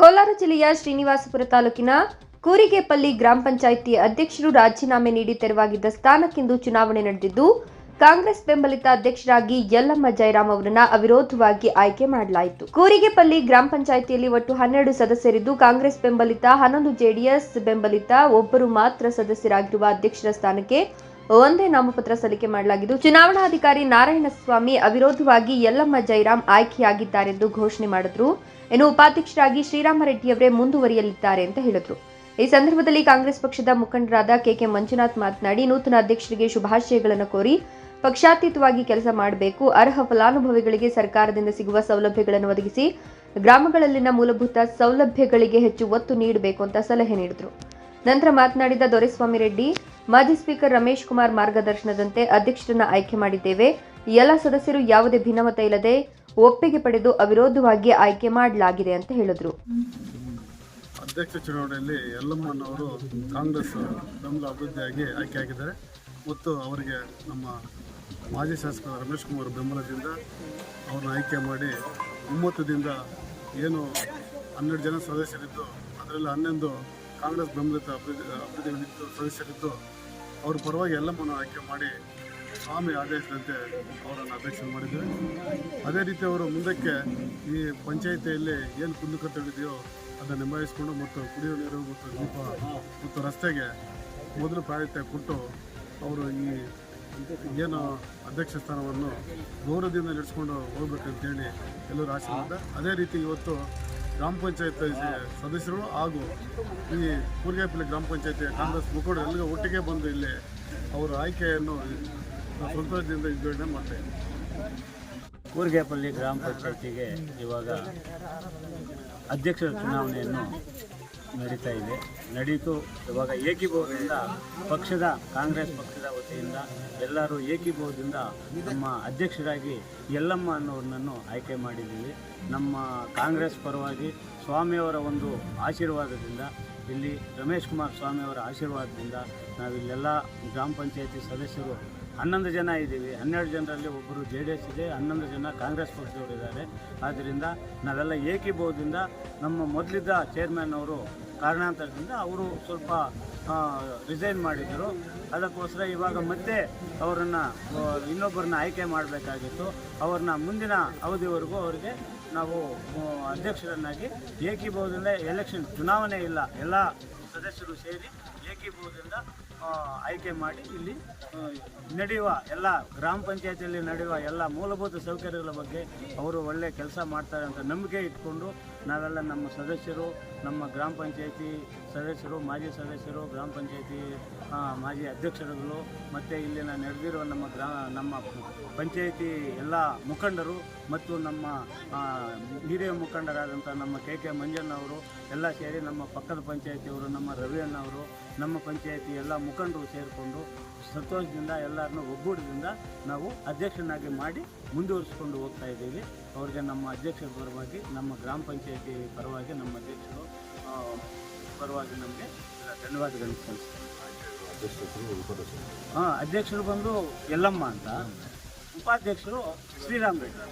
ಕೋಲಾರ ಜಿಲ್ಲೆಯ ಶ್ರೀನಿವಾಸಪುರ ತಾಲೂಕಿನ ಕೂರಿಗೆಪಲ್ಲಿ ಗ್ರಾಮ ಪಂಚಾಯಿತಿ ಅಧ್ಯಕ್ಷರು ರಾಜೀನಾಮೆ ನೀಡಿ ತೆರವಾಗಿದ್ದ ಸ್ಥಾನಕ್ಕಿಂದು ಚುನಾವಣೆ ನಡೆದಿದ್ದು, ಕಾಂಗ್ರೆಸ್ ಬೆಂಬಲಿತ ಅಧ್ಯಕ್ಷರಾಗಿ ಯಲ್ಲಮ್ಮ ಜಯರಾಮ್ ಅವರನ್ನ ಅವಿರೋಧವಾಗಿ ಆಯ್ಕೆ ಮಾಡಲಾಯಿತು. ಕೂರಿಗೆಪಲ್ಲಿ ಗ್ರಾಮ ಪಂಚಾಯಿತಿಯಲ್ಲಿ ಒಟ್ಟು ಹನ್ನೆರಡು ಸದಸ್ಯರಿದ್ದು, ಕಾಂಗ್ರೆಸ್ ಬೆಂಬಲಿತ ಹನ್ನೊಂದು ಜೆಡಿಎಸ್ ಬೆಂಬಲಿತ ಒಬ್ಬರು ಮಾತ್ರ ಸದಸ್ಯರಾಗಿರುವ ಅಧ್ಯಕ್ಷರ ಸ್ಥಾನಕ್ಕೆ ಒಂದೇ ನಾಮಪತ್ರ ಸಲ್ಲಿಕೆ ಮಾಡಲಾಗಿದ್ದು, ಚುನಾವಣಾಧಿಕಾರಿ ನಾರಾಯಣಸ್ವಾಮಿ ಅವಿರೋಧವಾಗಿ ಯಲ್ಲಮ್ಮ ಜೈರಾಮ್ ಆಯ್ಕೆಯಾಗಿದ್ದಾರೆಂದು ಘೋಷಣೆ ಮಾಡಿದ್ರು. ಇನ್ನು ಉಪಾಧ್ಯಕ್ಷರಾಗಿ ಶ್ರೀರಾಮರೆಡ್ಡಿಯವರೇ ಮುಂದುವರಿಯಲಿದ್ದಾರೆ ಅಂತ ಹೇಳಿದ್ರು. ಈ ಸಂದರ್ಭದಲ್ಲಿ ಕಾಂಗ್ರೆಸ್ ಪಕ್ಷದ ಮುಖಂಡರಾದ ಕೆಕೆ ಮಂಜುನಾಥ್ ಮಾತನಾಡಿ, ನೂತನ ಅಧ್ಯಕ್ಷರಿಗೆ ಶುಭಾಶಯಗಳನ್ನು ಕೋರಿ ಪಕ್ಷಾತೀತವಾಗಿ ಕೆಲಸ ಮಾಡಬೇಕು, ಅರ್ಹ ಫಲಾನುಭವಿಗಳಿಗೆ ಸರ್ಕಾರದಿಂದ ಸಿಗುವ ಸೌಲಭ್ಯಗಳನ್ನು ಒದಗಿಸಿ, ಗ್ರಾಮಗಳಲ್ಲಿನ ಮೂಲಭೂತ ಸೌಲಭ್ಯಗಳಿಗೆ ಹೆಚ್ಚು ಒತ್ತು ನೀಡಬೇಕು ಅಂತ ಸಲಹೆ ನೀಡಿದರು. ನಂತರ ಮಾತನಾಡಿದ ದೊರೆಸ್ವಾಮಿ ರೆಡ್ಡಿ ಮಾಜಿ ಸ್ಪೀಕರ್ ರಮೇಶ್ ಕುಮಾರ್ ಮಾರ್ಗದರ್ಶನದಂತೆ ಅಧ್ಯಕ್ಷರನ್ನ ಆಯ್ಕೆ ಮಾಡಿದ್ದೇವೆ. ಎಲ್ಲ ಸದಸ್ಯರು ಯಾವುದೇ ಭಿನ್ನಮತ ಇಲ್ಲದೆ ಒಪ್ಪಿಗೆ ಪಡೆದು ಅವಿರೋಧವಾಗಿ ಆಯ್ಕೆ ಮಾಡಲಾಗಿದೆ ಅಂತ ಹೇಳಿದರು. ಅಧ್ಯಕ್ಷ ಚುನಾವಣೆಯಲ್ಲಿ ಯಲ್ಲಮ್ಮನವರು ಕಾಂಗ್ರೆಸ್ ಬೆಂಬಲ ಅಭಿವೃದ್ಧಿಯಾಗಿ ಆಯ್ಕೆಯಾಗಿದ್ದಾರೆ ಮತ್ತು ಅವರಿಗೆ ನಮ್ಮ ಮಾಜಿ ಶಾಸಕ ರಮೇಶ್ ಕುಮಾರ್ ಬೆಂಬಲದಿಂದ ಅವ್ರನ್ನ ಆಯ್ಕೆ ಮಾಡಿ ಒಮ್ಮತದಿಂದ ಏನು ಹನ್ನೆರಡು ಜನ ಸದಸ್ಯರಿದ್ದು, ಅದರಲ್ಲಿ ಹನ್ನೊಂದು ಕಾಂಗ್ರೆಸ್ ಬೆಂಬಲಿತ ಅಭಿವೃದ್ಧಿ ಅಭಿವೃದ್ಧಿ ಸದಸ್ಯರಿದ್ದು ಅವ್ರ ಪರವಾಗಿ ಎಲ್ಲಮ್ಮನ್ನು ಆಯ್ಕೆ ಮಾಡಿ ಸ್ವಾಮಿ ಆದೇಶದಂತೆ ಅವರನ್ನು ಅಧ್ಯಕ್ಷ ಮಾಡಿದ್ದೇವೆ ಅದೇ ರೀತಿ ಅವರು ಮುಂದಕ್ಕೆ ಈ ಪಂಚಾಯಿತಿಯಲ್ಲಿ ಏನು ಕುಂದುಕಟ್ಟಗಳಿದೆಯೋ ಅದನ್ನು ನಿಭಾಯಿಸಿಕೊಂಡು ಮತ್ತು ಕುಡಿಯುವ ನೀರು ಮತ್ತು ದೀಪ ಮತ್ತು ರಸ್ತೆಗೆ ಮೊದಲು ಪ್ರಾಯತ್ಯ ಕೊಟ್ಟು ಅವರು ಈ ಏನು ಅಧ್ಯಕ್ಷ ಸ್ಥಾನವನ್ನು ಗೌರವದಿಂದ ನಡೆಸ್ಕೊಂಡು ಹೋಗ್ಬೇಕಂತೇಳಿ ಎಲ್ಲರೂ ಆಶೀರ್ವಾದ. ಅದೇ ರೀತಿ ಇವತ್ತು ಗ್ರಾಮ ಪಂಚಾಯತ್ ಸದಸ್ಯರು ಹಾಗೂ ಈ ಕೂರ್ಗೇಪಲ್ಲಿ ಗ್ರಾಮ ಪಂಚಾಯತಿ ಕಾಂಗ್ರೆಸ್ ಮುಖಂಡರು ಎಲ್ಲರಿಗೂ ಒಟ್ಟಿಗೆ ಬಂದು ಇಲ್ಲಿ ಅವರ ಆಯ್ಕೆಯನ್ನು ಸಂತೋಷದಿಂದ ವಿಂಗಡಣೆ ಮಾಡ್ತೇವೆ ಕೂರ್ಗೆಪಲ್ಲಿ ಗ್ರಾಮ ಪಂಚಾಯತಿಗೆ ಇವಾಗ ಅಧ್ಯಕ್ಷರ ಚುನಾವಣೆಯನ್ನು ನಡೀತಾ ಇದೆ. ನಡೀತು ಇವಾಗ ಏಕೀಭವದಿಂದ ಪಕ್ಷದ, ಕಾಂಗ್ರೆಸ್ ಪಕ್ಷದ ವತಿಯಿಂದ ಎಲ್ಲರೂ ಏಕೀಭವದಿಂದ ನಮ್ಮ ಅಧ್ಯಕ್ಷರಾಗಿ ಯಲ್ಲಮ್ಮ ಅನ್ನೋರನ್ನು ಆಯ್ಕೆ ಮಾಡಿದ್ದೀವಿ. ನಮ್ಮ ಕಾಂಗ್ರೆಸ್ ಪರವಾಗಿ ಸ್ವಾಮಿಯವರ ಒಂದು ಆಶೀರ್ವಾದದಿಂದ, ಇಲ್ಲಿ ರಮೇಶ್ ಕುಮಾರ್ ಸ್ವಾಮಿಯವರ ಆಶೀರ್ವಾದದಿಂದ ನಾವಿಲ್ಲೆಲ್ಲ ಗ್ರಾಮ ಪಂಚಾಯತಿ ಸದಸ್ಯರು ಹನ್ನೊಂದು ಜನ ಇದ್ದೀವಿ. ಹನ್ನೆರಡು ಜನರಲ್ಲಿ ಒಬ್ಬರು ಜೆ ಡಿ ಎಸ್ ಇದೆ, ಹನ್ನೊಂದು ಜನ ಕಾಂಗ್ರೆಸ್ ಪಕ್ಷದವರು ಇದ್ದಾರೆ. ಆದ್ದರಿಂದ ನಾವೆಲ್ಲ ಏಕೀಭಾವದಿಂದ ನಮ್ಮ ಮೊದಲಿದ್ದ ಚೇರ್ಮನ್ ಅವರು ಕಾರಣಾಂತರದಿಂದ ಅವರು ಸ್ವಲ್ಪ ರಿಸೈನ್ ಮಾಡಿದರು ಅದಕ್ಕೋಸ್ಕರ ಇವಾಗ ಮತ್ತೆ ಅವರನ್ನು ಇನ್ನೊಬ್ಬರನ್ನ ಆಯ್ಕೆ ಮಾಡಬೇಕಾಗಿತ್ತು. ಅವ್ರನ್ನ ಮುಂದಿನ ಅವಧಿವರೆಗೂ ಅವರಿಗೆ ನಾವು ಅಧ್ಯಕ್ಷರನ್ನಾಗಿ ಏಕೀಭಾವದಿಂದ ಎಲೆಕ್ಷನ್ ಚುನಾವಣೆ ಇಲ್ಲ, ಎಲ್ಲ ಸದಸ್ಯರು ಸೇರಿ ಏಕೀಭಾವದಿಂದ ಆ, ಆಯ್ಕೆ ಮಾಡಿ ಇಲ್ಲಿ ನಡೆಯುವ ಎಲ್ಲ ಗ್ರಾಮ ಪಂಚಾಯತಿಯಲ್ಲಿ ನಡೆಯುವ ಎಲ್ಲ ಮೂಲಭೂತ ಸೌಕರ್ಯಗಳ ಬಗ್ಗೆ ಅವರು ಒಳ್ಳೆ ಕೆಲಸ ಮಾಡ್ತಾರೆ ಅಂತ ನಂಬಿಕೆ ಇಟ್ಕೊಂಡು ನಾವೆಲ್ಲ ನಮ್ಮ ಸದಸ್ಯರು ನಮ್ಮ ಗ್ರಾಮ ಪಂಚಾಯತಿ ಸದಸ್ಯರು ಮಾಜಿ ಸದಸ್ಯರು ಗ್ರಾಮ ಪಂಚಾಯತಿ ಮಾಜಿ ಅಧ್ಯಕ್ಷರುಗಳು ಮತ್ತು ಇಲ್ಲಿನ ನಡೆದಿರುವ ನಮ್ಮ ಗ್ರಾ ನಮ್ಮ ಪಂಚಾಯತಿ ಎಲ್ಲ ಮುಖಂಡರು ಮತ್ತು ನಮ್ಮ ಹಿರಿಯ ಮುಖಂಡರಾದಂಥ ನಮ್ಮ ಕೆ ಕೆ ಮಂಜಣ್ಣವರು ಎಲ್ಲ ಸೇರಿ ನಮ್ಮ ಪಕ್ಕದ ಪಂಚಾಯತಿಯವರು ನಮ್ಮ ರವಿ ಅಣ್ಣವರು ನಮ್ಮ ಪಂಚಾಯಿತಿ ಎಲ್ಲ ಮುಖಂಡರು ಸೇರಿಕೊಂಡು ಸಂತೋಷದಿಂದ ಎಲ್ಲರನ್ನೂ ಒಗ್ಗೂಡದಿಂದ ನಾವು ಅಧ್ಯಕ್ಷನಾಗಿ ಮಾಡಿ ಮುಂದುವರಿಸ್ಕೊಂಡು ಹೋಗ್ತಾ ಇದ್ದೀವಿ. ಅವ್ರಿಗೆ ನಮ್ಮ ಅಧ್ಯಕ್ಷರ ಪರವಾಗಿ ನಮ್ಮ ಗ್ರಾಮ ಪಂಚಾಯಿತಿ ಪರವಾಗಿ ನಮ್ಮ ಅಧ್ಯಕ್ಷರು ಪರವಾಗಿ ನಮಗೆ ಧನ್ಯವಾದಗಳನ್ನು ಸಲ್ಲಿಸ್ತಾರೆ ಹಾಂ ಅಧ್ಯಕ್ಷರು ಬಂದು ಯಲ್ಲಮ್ಮ ಅಂತ. ಉಪಾಧ್ಯಕ್ಷರು ಶ್ರೀರಾಮ್ ರೆಡ್ಡಿ.